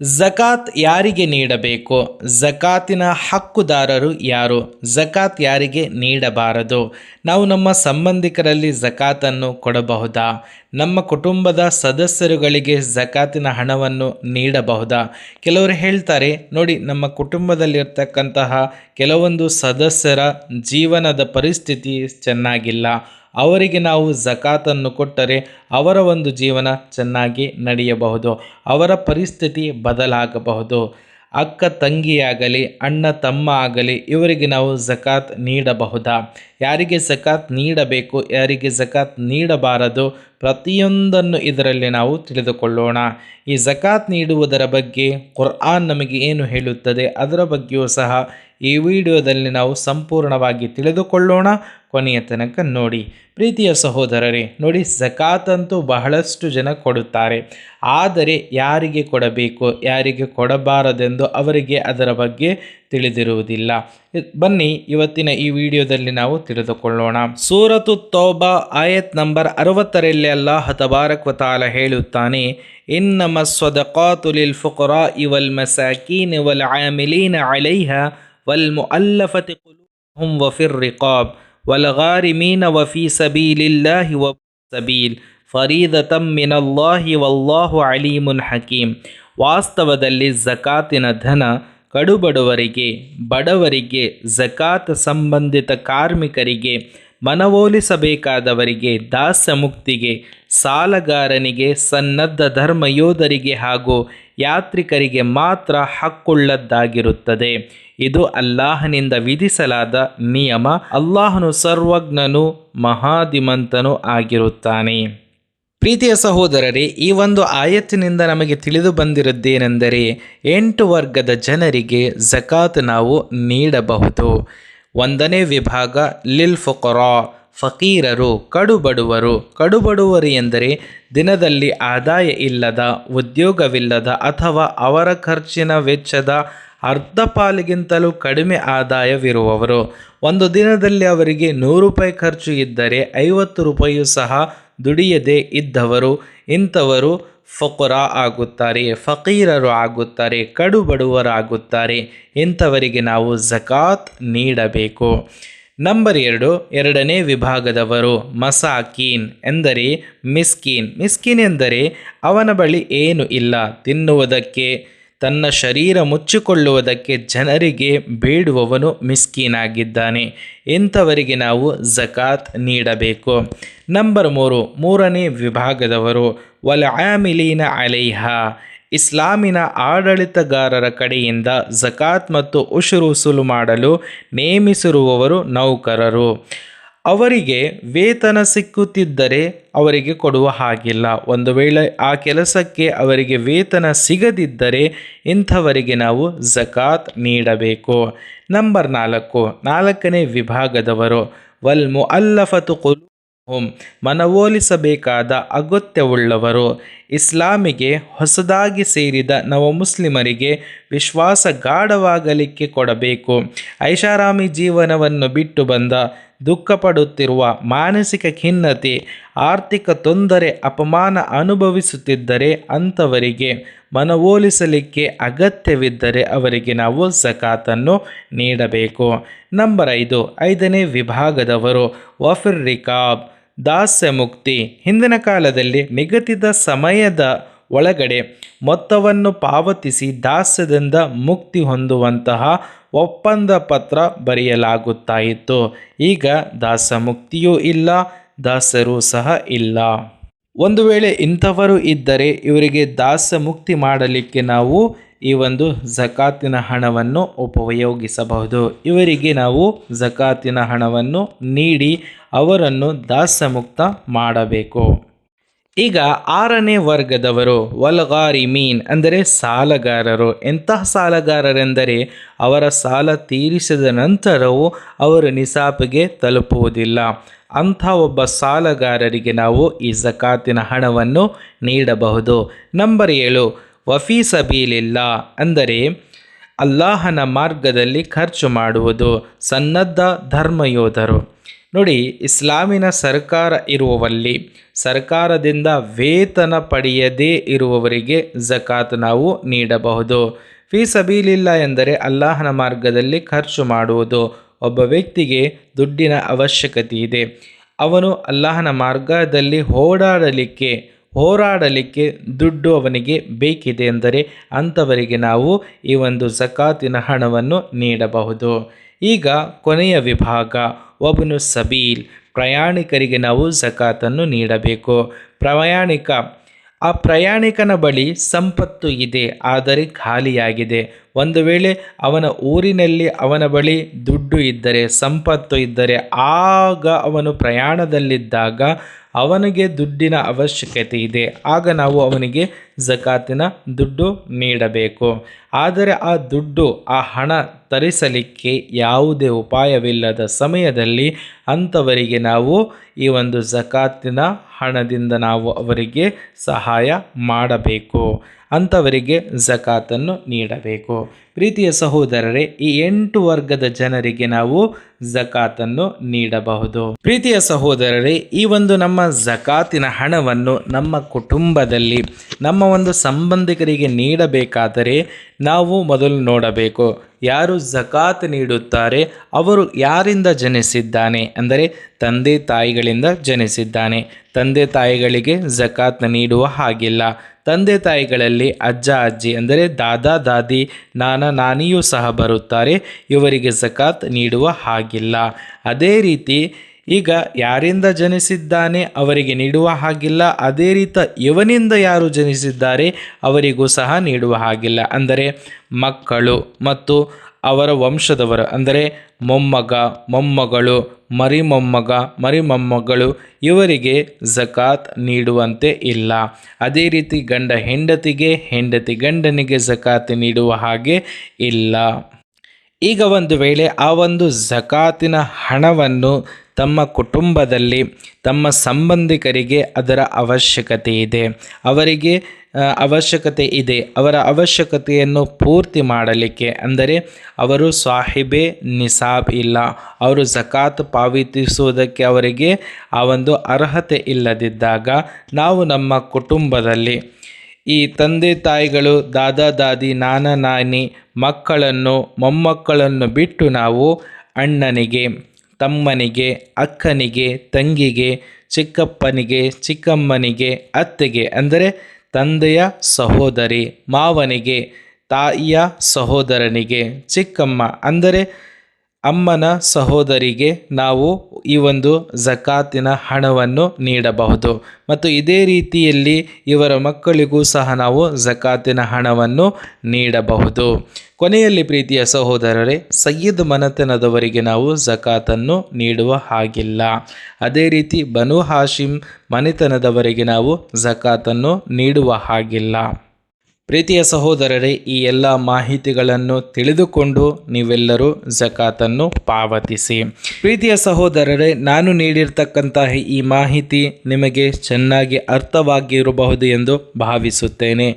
ಜಕಾತ್ ಯಾರಿಗೆ ನೀಡಬೇಕು? ಜಕಾತಿನ ಹಕ್ಕುದಾರರು ಯಾರು? ಜಕಾತ್ ಯಾರಿಗೆ ನೀಡಬಾರದು? ನಾವು ನಮ್ಮ ಸಂಬಂಧಿಕರಲ್ಲಿ ಜಕಾತನ್ನು ಕೊಡಬಹುದಾ? ನಮ್ಮ ಕುಟುಂಬದ ಸದಸ್ಯರುಗಳಿಗೆ ಜಕಾತಿನ ಹಣವನ್ನು ನೀಡಬಹುದಾ? ಕೆಲವರು ಹೇಳ್ತಾರೆ, ನೋಡಿ, ನಮ್ಮ ಕುಟುಂಬದಲ್ಲಿರ್ತಕ್ಕಂತಹ ಕೆಲವೊಂದು ಸದಸ್ಯರ ಜೀವನದ ಪರಿಸ್ಥಿತಿ ಚೆನ್ನಾಗಿಲ್ಲ. ಅವರಿಗೆ ನಾವು ಜಕಾತನ್ನು ಕೊಟ್ಟರೆ ಅವರ ಒಂದು ಜೀವನ ಚೆನ್ನಾಗಿ ನಡೆಯಬಹುದು, ಅವರ ಪರಿಸ್ಥಿತಿ ಬದಲಾಗಬಹುದು. ಅಕ್ಕ ತಂಗಿಯಾಗಲಿ, ಅಣ್ಣ ತಮ್ಮ ಆಗಲಿ, ಇವರಿಗೆ ನಾವು ಜಕಾತ್ ನೀಡಬಹುದಾ? ಯಾರಿಗೆ ಜಕಾತ್ ನೀಡಬೇಕು, ಯಾರಿಗೆ ಜಕಾತ್ ನೀಡಬಾರದು? ಪ್ರತಿಯೊಂದನ್ನು ಇದರಲ್ಲಿ ನಾವು ತಿಳಿದುಕೊಳ್ಳೋಣ. ಈ ಜಕಾತ್ ನೀಡುವುದರ ಬಗ್ಗೆ ಕುರ್ಆನ್ ನಮಗೆ ಏನು ಹೇಳುತ್ತದೆ? ಅದರ ಬಗ್ಗೆಯೂ ಸಹ ಈ ವಿಡಿಯೋದಲ್ಲಿ ನಾವು ಸಂಪೂರ್ಣವಾಗಿ ತಿಳಿದುಕೊಳ್ಳೋಣ. ಕೊನೆಯ ತನಕ ನೋಡಿ. ಪ್ರೀತಿಯ ಸಹೋದರರೇ, ನೋಡಿ ಜಕಾತ್ ಅಂತೂ ಬಹಳಷ್ಟು ಜನ ಕೊಡುತ್ತಾರೆ. ಆದರೆ ಯಾರಿಗೆ ಕೊಡಬೇಕು, ಯಾರಿಗೆ ಕೊಡಬಾರದೆಂದು ಅವರಿಗೆ ಅದರ ಬಗ್ಗೆ ತಿಳಿದಿರುವುದಿಲ್ಲ. ಬನ್ನಿ, ಇವತ್ತಿನ ಈ ವಿಡಿಯೋದಲ್ಲಿ ನಾವು ತಿಳಿದುಕೊಳ್ಳೋಣ. ಸೂರತು ತೌಬಾ, ಆಯತ್ ನಂಬರ್ ಅರವತ್ತರಲ್ಲಿ ಅಲ್ಲಾಹ ಹತಬಾರಕ್ವತಾಲ ಹೇಳುತ್ತಾನೆ, ಇನ್ನಮ ಸ್ವದಕಾತುಲಿಲ್ ಫುಕರಾ ಇವಲ್ ಮಸಾಕೀನ್ ಇವಲ್ ಆಮಿಲೀನ ಅಲೈಹ ವಲ್ ಮುಅಲ್ಲಫತಿ ಕುಲೂಬುಹುಂ ವಫಿರ್ ರಿಕಾಬ್ ವಲ್ ಗಾರಿಮೀನ ವಫಿ ಸಬೀಲಿಲ್ಲಾಹಿ ವ ಸಬೀಲ್ ಫರೀದತಂ ಮಿನಲ್ಲಾಹಿ ವಲ್ಲಾಹು ಅಲೀಮುನ್ ಹಕೀಂ ವಾಸ್ತವದಲ್ಲಿ ಝಕಾತಿನ ಧನ ಕಡುಬಡವರಿಗೆ ಬಡವರಿಗೆ ಝಕಾತ್ ಸಂಬಂಧಿತ ಕಾರ್ಮಿಕರಿಗೆ ಮನವೊಲಿಸಬೇಕಾದವರಿಗೆ ದಾಸ್ಯ ಮುಕ್ತಿಗೆ ಸಾಲಗಾರನಿಗೆ, ಸನ್ನದ್ಧ ಧರ್ಮಯೋಧರಿಗೆ ಹಾಗೂ ಯಾತ್ರಿಕರಿಗೆ ಮಾತ್ರ ಹಕ್ಕುಳ್ಳದ್ದಾಗಿರುತ್ತದೆ. ಇದು ಅಲ್ಲಾಹನಿಂದ ವಿಧಿಸಲಾದ ನಿಯಮ. ಅಲ್ಲಾಹನು ಸರ್ವಜ್ಞನು ಮಹಾದಿಮಂತನು ಆಗಿರುತ್ತಾನೆ. ಪ್ರೀತಿಯ ಸಹೋದರರೇ, ಈ ಒಂದು ಆಯತ್ತಿನಿಂದ ನಮಗೆ ತಿಳಿದು ಬಂದಿರುದ್ದೇನೆಂದರೆ ಎಂಟು ವರ್ಗದ ಜನರಿಗೆ ಜಕಾತ್ ನಾವು ನೀಡಬಹುದು. ಒಂದನೇ ವಿಭಾಗ ಲಿಲ್ ಫುಕರಾ, ಫಕೀರರು, ಕಡುಬಡುವರು. ಕಡುಬಡುವರು ಎಂದರೆ ದಿನದಲ್ಲಿ ಆದಾಯ ಇಲ್ಲದ, ಉದ್ಯೋಗವಿಲ್ಲದ ಅಥವಾ ಅವರ ಖರ್ಚಿನ ವೆಚ್ಚದ ಅರ್ಧ ಪಾಲಿಗಿಂತಲೂ ಕಡಿಮೆ ಆದಾಯವಿರುವವರು. ಒಂದು ದಿನದಲ್ಲಿ ಅವರಿಗೆ ನೂರು ರೂಪಾಯಿ ಖರ್ಚು ಇದ್ದರೆ ಐವತ್ತು ರೂಪಾಯಿಯೂ ಸಹ ದುಡಿಯದೇ ಇದ್ದವರು. ಇಂಥವರು ಫಕುರ ಆಗುತ್ತಾರೆ, ಫಕೀರರು ಆಗುತ್ತಾರೆ ಕಡು ಬಡವರಾಗುತ್ತಾರೆ ಇಂಥವರಿಗೆ ನಾವು ಜಕಾತ್ ನೀಡಬೇಕು. ನಂಬರ್ ಎರಡು, ಎರಡನೇ ವಿಭಾಗದವರು ಮಸಾಕೀನ್ ಎಂದರೆ ಮಿಸ್ಕೀನ್. ಮಿಸ್ಕೀನ್ ಎಂದರೆ ಅವನ ಬಳಿ ಏನು ಇಲ್ಲ, ತಿನ್ನುವುದಕ್ಕೆ ತನ್ನ ಶರೀರ ಮುಚ್ಚಿಕೊಳ್ಳುವುದಕ್ಕೆ ಜನರಿಗೆ ಬೇಡುವವನು ಮಿಸ್ಕೀನಾಗಿದ್ದಾನೆ. ಇಂಥವರಿಗೆ ನಾವು ಜಕಾತ್ ನೀಡಬೇಕು. ನಂಬರ್ ಮೂರು, ಮೂರನೇ ವಿಭಾಗದವರು, ವಲ ಆಮಿಲೀನ ಅಲೈಹ. ಇಸ್ಲಾಮಿನ ಆಡಳಿತಗಾರರ ಕಡೆಯಿಂದ ಜಕಾತ್ ಮತ್ತು ಉಶುರು ವಸೂಲು ಮಾಡಲು ನೇಮಿಸಿರುವವರು ನೌಕರರು. ಅವರಿಗೆ ವೇತನ ಸಿಕ್ಕುತ್ತಿದ್ದರೆ ಅವರಿಗೆ ಕೊಡುವ ಹಾಗಿಲ್ಲ. ಒಂದು ವೇಳೆ ಆ ಕೆಲಸಕ್ಕೆ ಅವರಿಗೆ ವೇತನ ಸಿಗದಿದ್ದರೆ ಇಂಥವರಿಗೆ ನಾವು ಜಕಾತ್ ನೀಡಬೇಕು. ನಂಬರ್ ನಾಲ್ಕು, ನಾಲ್ಕನೇ ವಿಭಾಗದವರು. ವಲ್ಮು ಅಲ್ಲಫತು ಕುಲು ಮನವೊಲಿಸಬೇಕಾದ ಅಗತ್ಯವುಳ್ಳವರು. ಇಸ್ಲಾಮಿಗೆ ಹೊಸದಾಗಿ ಸೇರಿದ ನವ ಮುಸ್ಲಿಮರಿಗೆ ವಿಶ್ವಾಸ ಗಾಢವಾಗಲಿಕ್ಕೆ ಕೊಡಬೇಕು. ಐಷಾರಾಮಿ ಜೀವನವನ್ನು ಬಿಟ್ಟು ಬಂದ ದುಃಖಪಡುತ್ತಿರುವ ಮಾನಸಿಕ ಖಿನ್ನತೆ, ಆರ್ಥಿಕ ತೊಂದರೆ, ಅಪಮಾನ ಅನುಭವಿಸುತ್ತಿದ್ದರೆ ಅಂಥವರಿಗೆ ಮನವೊಲಿಸಲಿಕ್ಕೆ ಅಗತ್ಯವಿದ್ದರೆ ಅವರಿಗೆ ನಾವು ಸಕಾತನ್ನು ನೀಡಬೇಕು. ನಂಬರ್ ಐದು, ಐದನೇ ವಿಭಾಗದವರು ವಫಿರ್ ರಿಕಾಬ್ ದಾಸ್ಯ ಮುಕ್ತಿ ಹಿಂದಿನ ಕಾಲದಲ್ಲಿ ನಿಗದಿತ ಸಮಯದ ಒಳಗಡೆ ಮೊತ್ತವನ್ನು ಪಾವತಿಸಿ ದಾಸ್ಯದಿಂದ ಮುಕ್ತಿ ಹೊಂದುವಂತಹ ಒಪ್ಪಂದ ಪತ್ರ ಬರೆಯಲಾಗುತ್ತಾ ಇತ್ತು ಈಗ ದಾಸ ಮುಕ್ತಿಯೂ ಇಲ್ಲ ದಾಸರು ಸಹ ಇಲ್ಲ. ಒಂದು ವೇಳೆ ಇಂಥವರು ಇದ್ದರೆ ಇವರಿಗೆ ದಾಸ ಮುಕ್ತಿ ಮಾಡಲಿಕ್ಕೆ ನಾವು ಈ ಒಂದು ಜಕಾತಿನ ಹಣವನ್ನು ಉಪಯೋಗಿಸಬಹುದು. ಇವರಿಗೆ ನಾವು ಜಕಾತಿನ ಹಣವನ್ನು ನೀಡಿ ಅವರನ್ನು ದಾಸ ಮುಕ್ತ ಮಾಡಬೇಕು. ಈಗ ಆರನೇ ವರ್ಗದವರು ವಲ್ಗಾರಿ ಮೀನ್ ಅಂದರೆ ಸಾಲಗಾರರು. ಎಂತಹ ಸಾಲಗಾರರೆಂದರೆ ಅವರ ಸಾಲ ತೀರಿಸಿದ ನಂತರವೂ ಅವರು ನಿಸಾಪಿಗೆ ತಲುಪುವುದಿಲ್ಲ. ಅಂಥ ಒಬ್ಬ ಸಾಲಗಾರರಿಗೆ ನಾವು ಈ ಜಕಾತಿನ ಹಣವನ್ನು ನೀಡಬಹುದು. ನಂಬರ್ ಏಳು ವಫೀಸ ಸಬೀಲಿಲ್ಲ ಅಂದರೆ ಅಲ್ಲಾಹನ ಮಾರ್ಗದಲ್ಲಿ ಖರ್ಚು ಮಾಡುವುದು. ಸನ್ನದ್ಧ ಧರ್ಮಯೋಧರು. ನೋಡಿ, ಇಸ್ಲಾಮಿನ ಸರ್ಕಾರ ಇರುವವಲ್ಲಿ ಸರ್ಕಾರದಿಂದ ವೇತನ ಪಡೆಯದೇ ಇರುವವರಿಗೆ ಜಕಾತ್ ನಾವು ನೀಡಬಹುದು. ಫೀ ಸಬೀಲಿಲ್ಲ ಎಂದರೆ ಅಲ್ಲಾಹನ ಮಾರ್ಗದಲ್ಲಿ ಖರ್ಚು ಮಾಡುವುದು. ಒಬ್ಬ ವ್ಯಕ್ತಿಗೆ ದುಡ್ಡಿನ ಅವಶ್ಯಕತೆ ಇದೆ. ಅವನು ಅಲ್ಲಾಹನ ಮಾರ್ಗದಲ್ಲಿ ಓಡಾಡಲಿಕ್ಕೆ ಹೋರಾಡಲಿಕ್ಕೆ ದುಡ್ಡು ಅವನಿಗೆ ಬೇಕಿದೆ ಎಂದರೆ ಅಂಥವರಿಗೆ ನಾವು ಈ ಒಂದು ಜಕಾತಿನ ಹಣವನ್ನು ನೀಡಬಹುದು. ಈಗ ಕೊನೆಯ ವಿಭಾಗ. ಒಬ್ಬನು ಸಬೀಲ್, ಪ್ರಯಾಣಿಕರಿಗೆ ನಾವು ಜಕಾತನ್ನು ನೀಡಬೇಕು. ಪ್ರಯಾಣಿಕ, ಆ ಪ್ರಯಾಣಿಕನ ಬಳಿ ಸಂಪತ್ತು ಇದೆ, ಆದರೆ ಖಾಲಿಯಾಗಿದೆ. ಒಂದು ವೇಳೆ ಅವನ ಊರಿನಲ್ಲಿ ಅವನ ಬಳಿ ದುಡ್ಡು ಇದ್ದರೆ, ಸಂಪತ್ತು ಇದ್ದರೆ, ಆಗ ಅವನು ಪ್ರಯಾಣದಲ್ಲಿದ್ದಾಗ ಅವನಿಗೆ ದುಡ್ಡಿನ ಅವಶ್ಯಕತೆ ಇದೆ. ಆಗ ನಾವು ಅವನಿಗೆ ಜಕಾತಿನ ದುಡ್ಡು ನೀಡಬೇಕು. ಆದರೆ ಆ ದುಡ್ಡು, ಆ ಹಣ ತರಿಸಲಿಕ್ಕೆ ಯಾವುದೇ ಉಪಾಯವಿಲ್ಲದ ಸಮಯದಲ್ಲಿ ಅಂಥವರಿಗೆ ನಾವು ಈ ಒಂದು ಜಕಾತಿನ ಹಣದಿಂದ ನಾವು ಅವರಿಗೆ ಸಹಾಯ ಮಾಡಬೇಕು. ಅಂಥವರಿಗೆ ಜಕಾತನ್ನು ನೀಡಬೇಕು. ಪ್ರೀತಿಯ ಸಹೋದರರೇ, ಈ ಎಂಟು ವರ್ಗದ ಜನರಿಗೆ ನಾವು ಜಕಾತನ್ನು ನೀಡಬಹುದು. ಪ್ರೀತಿಯ ಸಹೋದರರೇ, ಈ ಒಂದು ನಮ್ಮ ಜಕಾತಿನ ಹಣವನ್ನು ನಮ್ಮ ಕುಟುಂಬದಲ್ಲಿ, ನಮ್ಮ ಒಂದು ಸಂಬಂಧಿಕರಿಗೆ ನೀಡಬೇಕಾದರೆ ನಾವು ಮೊದಲು ನೋಡಬೇಕು, ಯಾರು ಜಕಾತ್ ನೀಡುತ್ತಾರೆ, ಅವರು ಯಾರಿಂದ ಜನಿಸಿದ್ದಾನೆ, ಅಂದರೆ ತಂದೆ ತಾಯಿಗಳಿಂದ ಜನಿಸಿದ್ದಾನೆ. ತಂದೆ ತಾಯಿಗಳಿಗೆ ಜಕಾತ್ನ ನೀಡುವ ಹಾಗಿಲ್ಲ. ತಂದೆ ತಾಯಿಗಳಲ್ಲಿ ಅಜ್ಜ, ಅಜ್ಜಿ ಅಂದರೆ ದಾದಾ, ದಾದಿ, ನಾನ, ನಾನಿಯೂ ಸಹ ಬರುತ್ತಾರೆ. ಇವರಿಗೆ ಜಕಾತ್ ನೀಡುವ ಹಾಗಿಲ್ಲ. ಅದೇ ರೀತಿ ಈಗ ಯಾರಿಂದ ಜನಿಸಿದ್ದಾನೆ ಅವರಿಗೆ ನೀಡುವ ಹಾಗಿಲ್ಲ. ಅದೇ ರೀತಿ ಇವನಿಂದ ಯಾರು ಜನಿಸಿದ್ದಾರೆ ಅವರಿಗೂ ಸಹ ನೀಡುವ ಹಾಗಿಲ್ಲ. ಅಂದರೆ ಮಕ್ಕಳು ಮತ್ತು ಅವರ ವಂಶದವರು, ಅಂದರೆ ಮೊಮ್ಮಗ, ಮೊಮ್ಮಗಳು ಮರಿ ಮೊಮ್ಮಗ ಮರಿ ಮೊಮ್ಮಗಳು ಇವರಿಗೆ ಜಕಾತ್ ನೀಡುವಂತೆ ಇಲ್ಲ. ಅದೇ ರೀತಿ ಗಂಡ ಹೆಂಡತಿಗೆ, ಹೆಂಡತಿ ಗಂಡನಿಗೆ ಜಕಾತ್ ನೀಡುವ ಹಾಗೆ ಇಲ್ಲ. ಈಗ ಒಂದು ವೇಳೆ ಆ ಒಂದು ಜಕಾತಿನ ಹಣವನ್ನು ತಮ್ಮ ಕುಟುಂಬದಲ್ಲಿ, ತಮ್ಮ ಸಂಬಂಧಿಕರಿಗೆ ಅದರ ಅವಶ್ಯಕತೆ ಇದೆ. ಅವರಿಗೆ ಅವಶ್ಯಕತೆ ಇದೆ. ಅವರ ಅವಶ್ಯಕತೆಯನ್ನು ಪೂರ್ತಿ ಮಾಡಲಿಕ್ಕೆ ಅಂದರೆ ಅವರು ಸಾಹಿಬೆ ನಿಸಾಬ್ ಇಲ್ಲ. ಅವರು ಜಕಾತ್ ಪಾವತಿಸುವುದಕ್ಕೆ ಅವರಿಗೆ ಆ ಒಂದು ಅರ್ಹತೆ ಇಲ್ಲದಿದ್ದಾಗ ನಾವು ನಮ್ಮ ಕುಟುಂಬದಲ್ಲಿ ಈ ತಂದೆ ತಾಯಿಗಳು, ದಾದ, ದಾದಿ, ನಾನ, ನಾನಿ ಮಕ್ಕಳನ್ನು, ಮೊಮ್ಮಕ್ಕಳನ್ನು ಬಿಟ್ಟು ನಾವು ಅಣ್ಣನಿಗೆ, ತಮ್ಮನಿಗೆ, ಅಕ್ಕನಿಗೆ, ತಂಗಿಗೆ, ಚಿಕ್ಕಪ್ಪನಿಗೆ, ಚಿಕ್ಕಮ್ಮನಿಗೆ, ಅತ್ತೆಗೆ ಅಂದರೆ ತಂದೆಯ ಸಹೋದರಿ ಮಾವನಿಗೆ ತಾಯಿಯ ಸಹೋದರನಿಗೆ ಚಿಕ್ಕಮ್ಮ. ಅಂದರೆ ಅಮ್ಮನ ಸಹೋದರಿಗೆ ನಾವು ಈ ಒಂದು ಜಕಾತಿನ ಹಣವನ್ನು ನೀಡಬಹುದು. ಮತ್ತು ಇದೇ ರೀತಿಯಲ್ಲಿ ಇವರ ಮಕ್ಕಳಿಗೂ ಸಹ ನಾವು ಜಕಾತಿನ ಹಣವನ್ನು ನೀಡಬಹುದು. ಕೊನೆಯಲ್ಲಿ ಪ್ರೀತಿಯ ಸಹೋದರರೇ, ಸಯ್ಯದ್ ಮನತನದವರಿಗೆ ನಾವು ಜಕಾತನ್ನು ನೀಡುವ ಹಾಗಿಲ್ಲ. ಅದೇ ರೀತಿ ಬನು ಹಾಶಿಮ್ ಮನೆತನದವರಿಗೆ ನಾವು ಜಕಾತನ್ನು ನೀಡುವ ಹಾಗಿಲ್ಲ. ಪ್ರೀತಿಯ ಸಹೋದರರೇ, ಈ ಎಲ್ಲ ಮಾಹಿತಿಗಳನ್ನು ತಿಳಿದುಕೊಂಡು ನೀವೆಲ್ಲರೂ ಜಕಾತನ್ನು ಪಾವತಿಸಿ. ಪ್ರೀತಿಯ ಸಹೋದರರೇ, ನಾನು ನೀಡಿರ್ತಕ್ಕಂತಹ ಈ ಮಾಹಿತಿ ನಿಮಗೆ ಚೆನ್ನಾಗಿ ಅರ್ಥವಾಗಿರಬಹುದು ಎಂದು ಭಾವಿಸುತ್ತೇನೆ.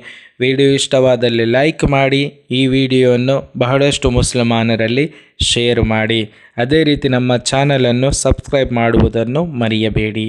ವಿಡಿಯೋ ಇಷ್ಟವಾದಲ್ಲಿ ಲೈಕ್ ಮಾಡಿ, ಈ ವಿಡಿಯೋವನ್ನು ಬಹಳಷ್ಟು ಮುಸಲ್ಮಾನರಲ್ಲಿ ಶೇರ್ ಮಾಡಿ. ಅದೇ ರೀತಿ ನಮ್ಮ ಚಾನಲನ್ನು ಸಬ್ಸ್ಕ್ರೈಬ್ ಮಾಡುವುದನ್ನು ಮರೆಯಬೇಡಿ.